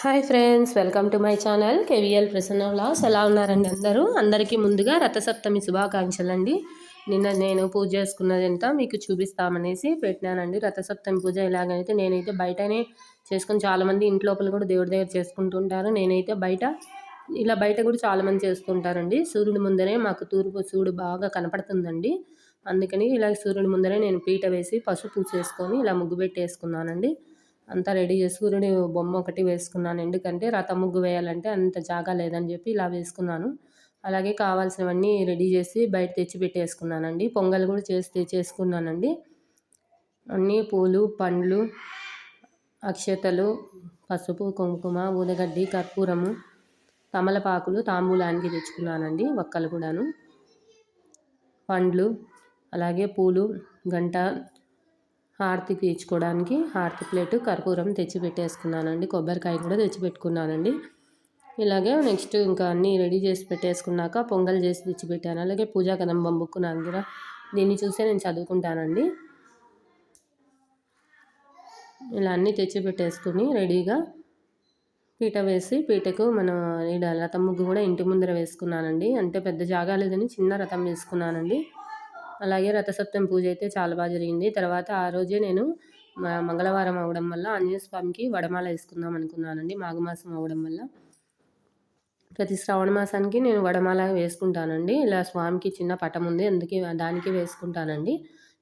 Hi friends welcome to my channel KVL Prasanna vlogs. ఎలా ఉన్నారండి అందరూ? అందరికీ ముందుగా రథసప్తమి శుభాకాంక్షలు అండి. నిన్న నేను పూజ చేసుకున్నదంతా మీకు చూపిస్తామనేసి పెట్టినానండి. రథసప్తమి పూజ ఎలాగైతే నేనైతే బయటనే చేసుకుని చాలామంది ఇంట్లోపల కూడా దేవుడి దగ్గర చేసుకుంటుంటారు. నేనైతే బయట ఇలా బయట కూడా చాలామంది చేస్తుంటారండి. సూర్యుడి ముందరే మాకు తూర్పు సూర్యుడు బాగా కనపడుతుందండి. అందుకని ఇలా సూర్యుడి ముందరే నేను పీట వేసి పసుపు చేసుకొని ఇలా ముగ్గు పెట్టేసుకున్నానండి అంతా రెడీ చేసి బొమ్మ ఒకటి వేసుకున్నాను. ఎందుకంటే రథ ముగ్గు వేయాలంటే అంత జాగా లేదని చెప్పి ఇలా వేసుకున్నాను. అలాగే కావాల్సినవన్నీ రెడీ చేసి బయట తెచ్చి పెట్టేసుకున్నానండి. పొంగల్ కూడా చేసి తెచ్చేసుకున్నానండి అన్నీ పూలు పండ్లు అక్షతలు పసుపు కుంకుమ ఊదగడ్డి కర్పూరము తమలపాకులు తాంబూలానికి తెచ్చుకున్నానండి ఒక్కలు కూడాను. పండ్లు అలాగే పూలు గంట హారతికి ఇచ్చుకోవడానికి హారతి ప్లేటు కర్పూరం తెచ్చి పెట్టేసుకున్నానండి కొబ్బరికాయ కూడా తెచ్చి పెట్టుకున్నానండి ఇలాగే నెక్స్ట్ ఇంకా అన్నీ రెడీ చేసి పెట్టేసుకున్నాక పొంగల్ చేసి తెచ్చి పెట్టాను అలాగే పూజా కదంబం బుక్ నా దగ్గర. దీన్ని చూసే నేను చదువుకుంటానండి. ఇలా అన్నీ తెచ్చి పెట్టేసుకుని రెడీగా పీట వేసి పీటకు మన ఈడ రథం ముగ్గు కూడా ఇంటి ముందర వేసుకున్నానండి. అంటే పెద్ద జాగా లేదని చిన్న రథం వేసుకున్నానండి. అలాగే రథసప్తమి పూజ అయితే చాలా బాగా జరిగింది. తర్వాత ఆ రోజే నేను మంగళవారం అవడం వల్ల ఆంజనేయ స్వామికి వడమాల వేసుకుందాం అనుకున్నానండి. మాఘమాసం అవడం వల్ల. ప్రతి శ్రావణ మాసానికి నేను వడమాల వేసుకుంటానండి. ఇలా స్వామికి చిన్న పటం ఉంది. అందుకే దానికి వేసుకుంటానండి.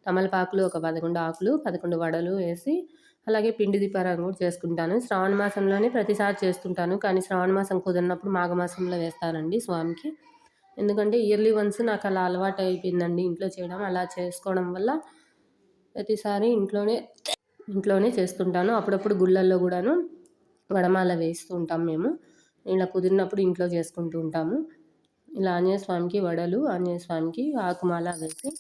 తమలపాకులు ఒక పదకొండు ఆకులు పదకొండు వడలు వేసి అలాగే పిండి దీపారాన్ని కూడా చేసుకుంటాను. శ్రావణ మాసంలోనే ప్రతిసారి చేస్తుంటాను. కానీ శ్రావణ మాసం కుదిరినప్పుడు మాఘమాసంలో వేస్తానండి స్వామికి. ఎందుకంటే ఇయర్లీ వన్స్ నాకు అలా అలవాటు అయిపోయిందండి ఇంట్లో చేయడం అలా చేసుకోవడం వల్ల ప్రతిసారి ఇంట్లోనే ఇంట్లోనే చేస్తుంటాను. అప్పుడప్పుడు గుళ్ళల్లో కూడాను వడమాల వేస్తూ ఉంటాం మేము. ఇలా కుదిరినప్పుడు ఇంట్లో చేసుకుంటూ ఉంటాము. ఇలా ఆంజనేయ స్వామికి వడలు ఆంజనేయ స్వామికి ఆకుమాల వేసి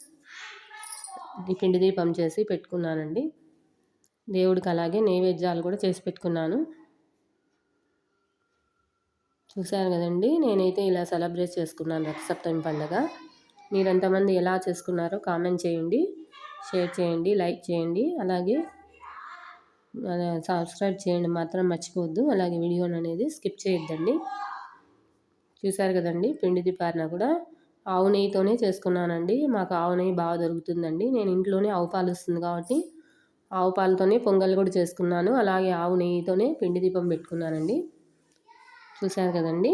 పిండి దీపం చేసి పెట్టుకున్నానండి. దేవుడికి అలాగే నైవేద్యాలు కూడా చేసి పెట్టుకున్నాను. చూశారు కదండి. నేనైతే ఇలా సెలబ్రేట్ చేసుకున్నాను రథసప్తమి పండగ. మీరు ఎంతమంది ఎలా చేసుకున్నారో కామెంట్ చేయండి. షేర్ చేయండి లైక్ చేయండి. అలాగే సబ్స్క్రైబ్ చేయండి మాత్రం మర్చిపోవద్దు. అలాగే వీడియోని అనేది స్కిప్ చేయొద్దండి. చూశారు కదండి పిండి దిపారిన కూడా. ఆవు నెయ్యితోనే చేసుకున్నానండి. మాకు ఆవు నెయ్యి బాగా దొరుకుతుందండి. నేను ఇంట్లోనే ఆవు పాలు వస్తుంది కాబట్టి ఆవు పాలతోనే పొంగల్ కూడా చేసుకున్నాను. అలాగే ఆవు నెయ్యితోనే పిండి దీపం పెట్టుకున్నానండి. చూశారు కదండి.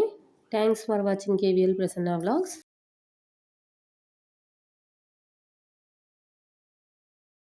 Thanks for watching KVL Prasanna vlogs.